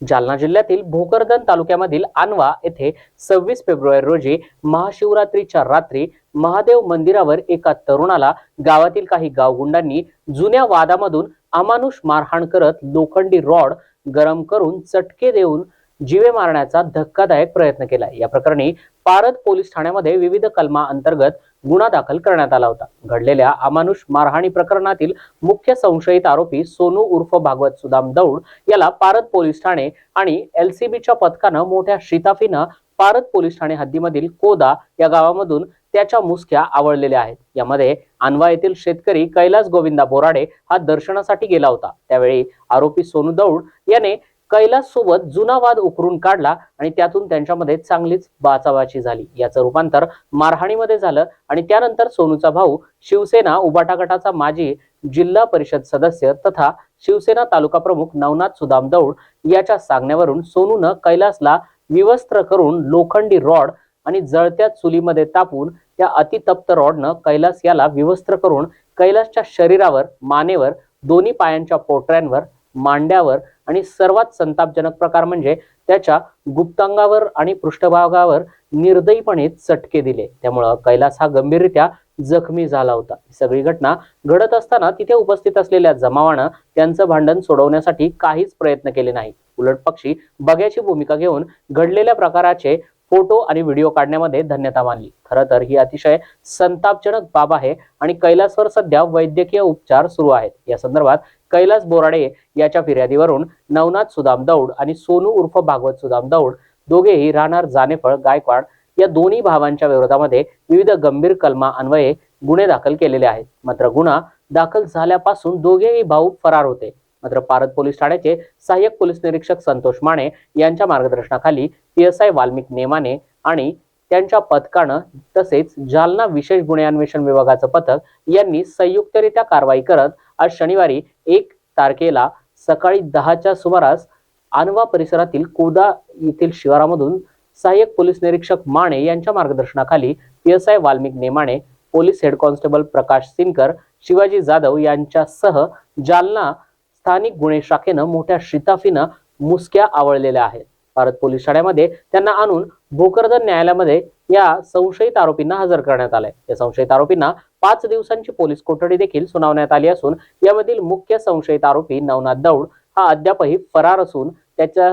जालना जिल्ह्यातील भोकरदन तालुक्यामधील आनवा येथे सव्वीस फेब्रुवारी रोजी महाशिवरात्रीच्या रात्री महादेव मंदिरावर एका तरुणाला गावातील काही गावगुंडांनी जुन्या वादामधून अमानुष मारहाण करत लोखंडी रॉड गरम करून चटके देऊन जीवे मारण्याचा धक्कादायक प्रयत्न केला. या प्रकरणी पारद पोलीस ठाण्यामध्ये विविध कलमा अंतर्गत गुन्हा दाखल करण्यात आला होता. घडलेल्या अमानुष मारहाणी प्रकरणातील मुख्य संशयित आरोपी सोनू उर्फ भागवत सुदाम दौड याला पारद पोलीस ठाणे आणि एलसीबीच्या पथकानं मोठ्या शिताफीनं पारद पोलीस ठाणे हद्दीमधील कोदा या गावामधून त्याच्या मुसक्या आवळलेल्या आहेत. यामध्ये अनवा येथील शेतकरी कैलास गोविंदा बोराडे हा दर्शनासाठी गेला होता. त्यावेळी आरोपी सोनू दौड याने कैलास सोबत जुना वाद उकरून काढला आणि त्यातून त्यांच्यामध्ये चांगलीच बाचाबाची झाली. याचं रूपांतर मारहाणीमध्ये झालं आणि त्यानंतर सोनूचा भाऊ शिवसेना उबाटा गटाचा माजी जिल्हा परिषद सदस्य तथा शिवसेना तालुका प्रमुख नवनाथ सुदाम दौड याच्या सांगण्यावरून सोनूनं कैलासला विवस्त्र करून लोखंडी रॉड आणि जळत्या चुलीमध्ये तापून त्या अतितप्त रॉडनं कैलास याला विवस्त्र करून कैलासच्या शरीरावर मानेवर दोन्ही पायांच्या पोटऱ्यांवर मांड्यावर आणि सर्वात संतापजनक प्रकार म्हणजे त्याच्या गुप्तांगावर आणि पृष्ठभागावर निर्दयीपणे चटके दिले. त्यामुळं कैलास हा गंभीररित्या जखमी झाला होता. ही सगळी घटना घडत असताना तिथे उपस्थित असलेल्या जमावानं त्यांचं भांडण सोडवण्यासाठी काहीच प्रयत्न केले नाही उलट पक्षी बघ्याची भूमिका घेऊन घडलेल्या प्रकाराचे फोटो आणि व्हिडिओ काढण्यामध्ये धन्यता मानली. खरं तर ही अतिशय संतापजनक बाब आहे आणि कैलासवर सध्या वैद्यकीय उपचार सुरू आहेत. या संदर्भात कैलास बोराडे याच्या फिर्यादीवरून नवनाथ सुदाम दौड आणि सोनू उर्फ भागवत सुदाम दौड दोघेही राहणार जानेफळ गायकवाड या दोन्ही भावांच्या विरोधामध्ये विविध गंभीर कलमा अन्वये गुन्हे दाखल केलेले आहेत. मात्र गुन्हा दाखल झाल्यापासून दोघेही भाऊ फरार होते. मात्र पारद पोलीस ठाण्याचे सहाय्यक पोलीस निरीक्षक संतोष माने यांच्या मार्गदर्शनाखाली P S I Valmik Nemane आणि त्यांच्या पथकानं तसेच जालना विशेष गुन्हे अन्वेषण विभागाचं पथक यांनी संयुक्तरित्या कारवाई करत आज शनिवारी एक तारखेला सकाळी दहाच्या सुमारास आनवा परिसरातील कोदा येथील शिवारामधून सहाय्यक पोलीस निरीक्षक माने यांच्या मार्गदर्शनाखाली P S I Valmik Nemane police head constable Prakash Sinkar Shivaji Jadhav यांच्यासह जालना स्थानिक गुन्हे शाखेनं मोठ्या शिताफीनं मुसक्या आवळलेल्या आहेत. भारत पोलीस ठाण्यामध्ये त्यांना आणून भोकरदन न्यायालयामध्ये या संशयित आरोपींना हजर करण्यात आलंय. या संशयित आरोपींना पाच दिवसांची पोलीस कोठडी देखील सुनावण्यात आली असून यामधील मुख्य संशयित आरोपी नवनाथ दौड हा अद्यापही फरार असून त्याच्या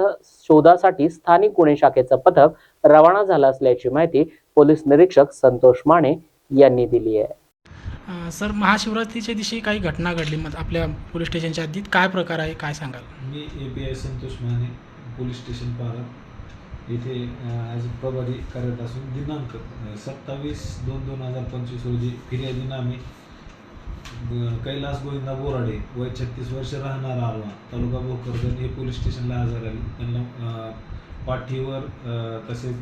शोधासाठी स्थानिक गुन्हे शाखेचं पथक रवाना झालं असल्याची माहिती पोलीस निरीक्षक संतोष माने यांनी दिली आहे. सर महाशिवरात्रीच्या दिवशी काही घटना घडली? मग आपल्या पोलीस स्टेशनच्या हद्दीत काय प्रकार आहे? काय सांगाल? मी A P I Santosh Mane. Police station Parad येथे ॲज प्रभारी कार्यरत असून दिनांक सत्तावीस दोन दोन हजार पंचवीस रोजी फिर्यादी नामे कैलास गोविंदा बोराडे वय छत्तीस वर्ष राहणारा आलवा तालुका भोकरदन हे पोलीस स्टेशनला हजर आले. त्यांना पाठीवर तसेच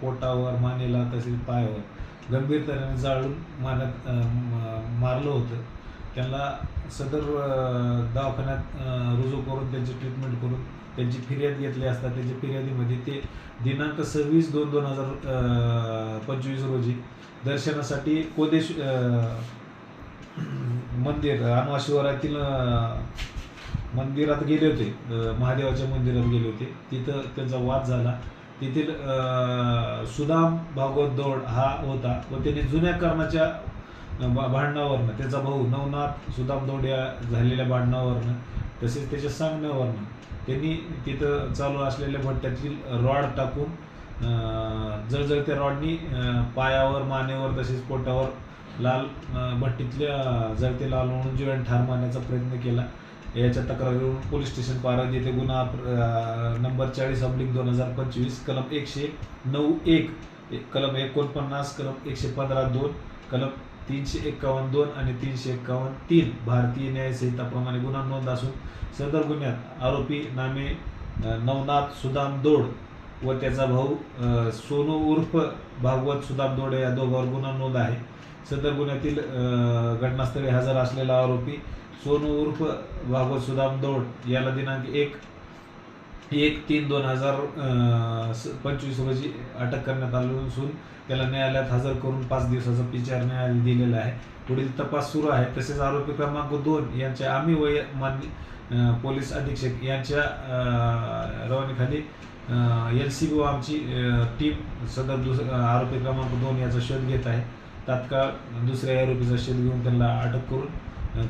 पोटावर मानेला तसेच पायावर गंभीर तऱ्हेने जाळून मारण्यात मारलं होतं. त्यांना सदर दवाखान्यात रुजू करून त्यांची ट्रीटमेंट करून त्यांची फिर्याद घेतली असता त्यांच्या फिर्यादीमध्ये ते दिनांक सव्वीस दोन दोन हजार पंचवीस रोजी दर्शनासाठी कोदेश मंदिर अनवा शिवारातील मंदिरात गेले होते. महादेवाच्या मंदिरात गेले होते. तिथं त्यांचा वाद झाला. तेथील सुदाम भागवत दौड हा होता व त्याने जुन्या कारणाच्या भांडणावरनं त्याचा भाऊ नवनाथ सुदाम दौड या झालेल्या भांडणावरनं तसेच त्याच्या सांगण्यावरनं. त्यांनी तिथं चालू असलेल्या भट्ट्यातील रॉड टाकून जळजळत्या रॉडनी पायावर मानेवर तसेच पोटावर लाल भट्टीतल्या जळते लाल म्हणून जीवन ठार मारण्याचा प्रयत्न केला. याच्या तक्रारीवरून पोलीस स्टेशन पारद येथे गुन्हा नंबर चाळीस अब्लिक दोन हजार पंचवीस कलम एकशे नऊ एक- कलम एकोणपन्नास कलम एकशे पंधरा दोन कलम तीनशे एक्कावन्न दोन आणि तीनशे एक्कावन्न तीन. भारतीय न्याय संहिताप्रमाणे गुन्हा नोंद असून सदर गुन्ह्यात आरोपी नामे नवनाथ सुदाम दोड व त्याचा भाऊ सोनू उर्फ भागवत सुदाम दोड या दोघांवर गुन्हा नोंद आहे. सदर गुन्ह्यातील घटनास्थळी हजर असलेला आरोपी सोनू उर्फ भागवत सुदाम दौड याला दिनांक एक एक तीन दोन हजार स- पंचवीस रोजी अटक करण्यात आली असून त्याला न्यायालयात हजर करून पाच दिवसाचा पिचार न्यायालय दिलेला आहे. पुढील तपास सुरू आहे. तसेच आरोपी क्रमांक दोन यांच्या आम्ही वय मान्य पोलीस अधीक्षक यांच्या रवानीखाली एल सी बी आमची टीम सदर दुस आरोपी क्रमांक दोन याचा शोध घेत आहे. तात्काळ दुसऱ्या आरोपीचा शोध घेऊन त्यांना अटक करून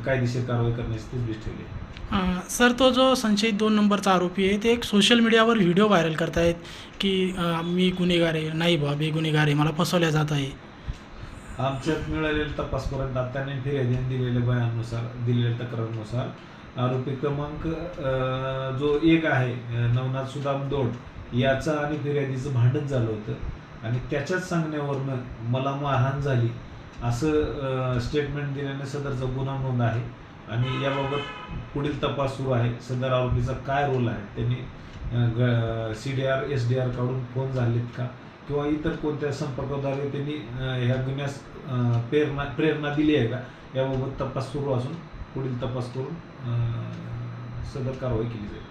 कायदेशीर कारवाई करण्याची तजवीज ठेवली आहे. सर तो जो संशयित दोन नंबरचा आरोपी आहे ते एक सोशल मीडियावर व्हिडिओ व्हायरल करतायत की मी गुन्हेगार आहे. नाही बा मी गुन्हेगार आहे. मला फसवल्या जात आहे. आमच्यात मिळालेल्या तपासपर्यंत त्यांनी फिर्यादीने दिलेल्या बयानुसार दिलेल्या तक्रारीनुसार आरोपी क्रमांक अं, जो एक आहे अं, नवनाथ सुदाम दोड याचा आणि फिर्यादीचं भांडण झालं होतं. आणि त्याच्याच सांगण्यावरनं मला मारहाण झाली. असं स्टेटमेंट दिल्याने सदरचा गुन्हा नोंद आहे. आणि याबाबत पुढील तपास सुरू आहे. सदर आरोपीचा काय रोल आहे? त्यांनी C D R S D R काढून फोन झालेत का? किंवा इतर कोणत्या संपर्काद्वारे त्यांनी ह्या गुन्ह्यास प्रेरणा प्रेरणा दिली आहे का? याबाबत तपास सुरू असून पुढील तपास करून सदर कारवाई केली जाईल.